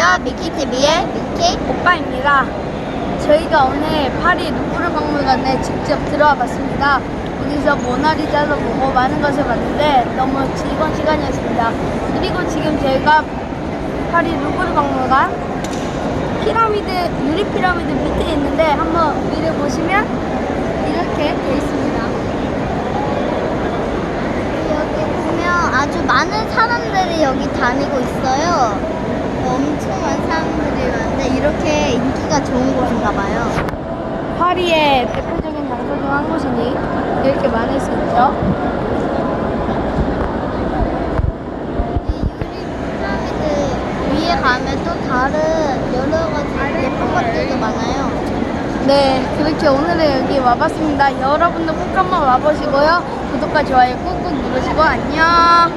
안녕하세요. 미키TV의 미키. 오빠입니다. 저희가 오늘 파리 루브르 박물관에 직접 들어와 봤습니다. 여기서 모나리자도 보고 많은 것을 봤는데 너무 즐거운 시간이었습니다. 그리고 지금 저희가 파리 루브르 박물관 피라미드, 유리 피라미드 밑에 있는데 한번 위를 보시면 이렇게 돼 있습니다. 여기 보면 아주 많은 사람들이 여기 다니고 있어요. 엄청 많은 사람들이 많은데 인기가 좋은 곳인가 봐요. 파리의 대표적인 장소 중 한 곳이니 이렇게 많을 수 있죠. 이 유리 피라미드 위에 가면 또 다른 여러 가지 예쁜 것들도 많아요. 네, 그렇게 오늘은 여기 와봤습니다. 여러분도 꼭 한번 와보시고요. 구독과 좋아요 꾹꾹 누르시고 안녕.